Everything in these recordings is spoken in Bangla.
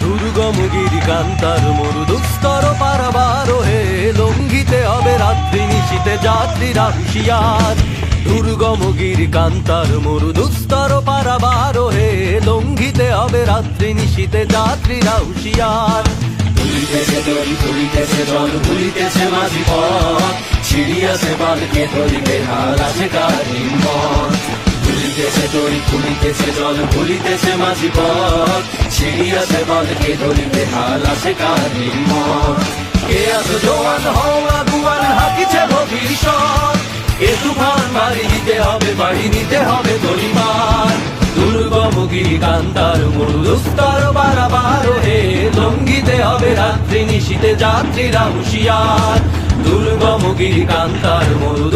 দুর্গমগিরি কান্তার মরু দুস্তর পারাবার হে লঙ্ঘিতে হবে রাত্রি নিশীতে যাত্রীরা হুশিয়ার দুর্গমগিরি কান্তার মরু দুস্তর পারাবার হে লঙ্ঘিতে হবে রাত্রি নিশীতে যাত্রীরা হুশিয়ার তুলিতেছে দড়ি তুলিতেছে জল ভুলিতেছে মাঝি পথ। ছিড়িয়াছে বালকে ধরিতে হাল আছে কার হিম্মত। তুলিতেছে দড়ি তুলিতেছে জল ভুলিতেছে মাঝি পথ। ছিড়িয়াছে বালকে ধরিতে হাল আছে কে আস জোয়ান হওয়া হাকিছে ভবিষ্যৎ। এ তুফান হবে বাড়ি নিতে হবে তরিমার। দুর্গমগিরি কান্তার মরু দুস্তর বারাবার। হে লঙ্গিতে হবে রাত্রি নিশীতে যাত্রীরা হুশিয়ার। দুর্গমগিরি কান্তার মরু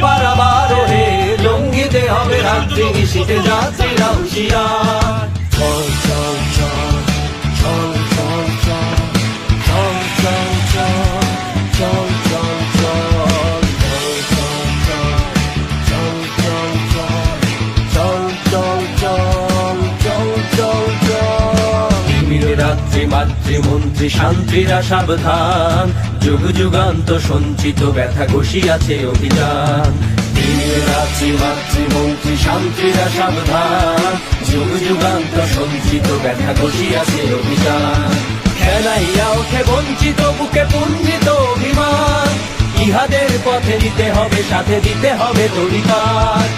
বারাবার। হে লঙ্গিতে হবে রাত্রি নিশীতে যাত্রীরা হুশিয়ার। মাতৃমন্ত্রী শান্তিরা সাবধান। যুগ, যুগান্ত সঞ্চিত ব্যথা ঘষিয়াছে অভিযান। মাতৃমন্ত্রী শান্তিরা সাবধান। যুগ, যুগান্ত সঞ্চিত ব্যথা ঘষিয়াছে অভিযান। খেলাইয়া ওঠে বঞ্চিত, বুকে পুঞ্জিত অভিমান। ইহাদের পথে দিতে হবে, সাথে দিতে হবে তরিকার।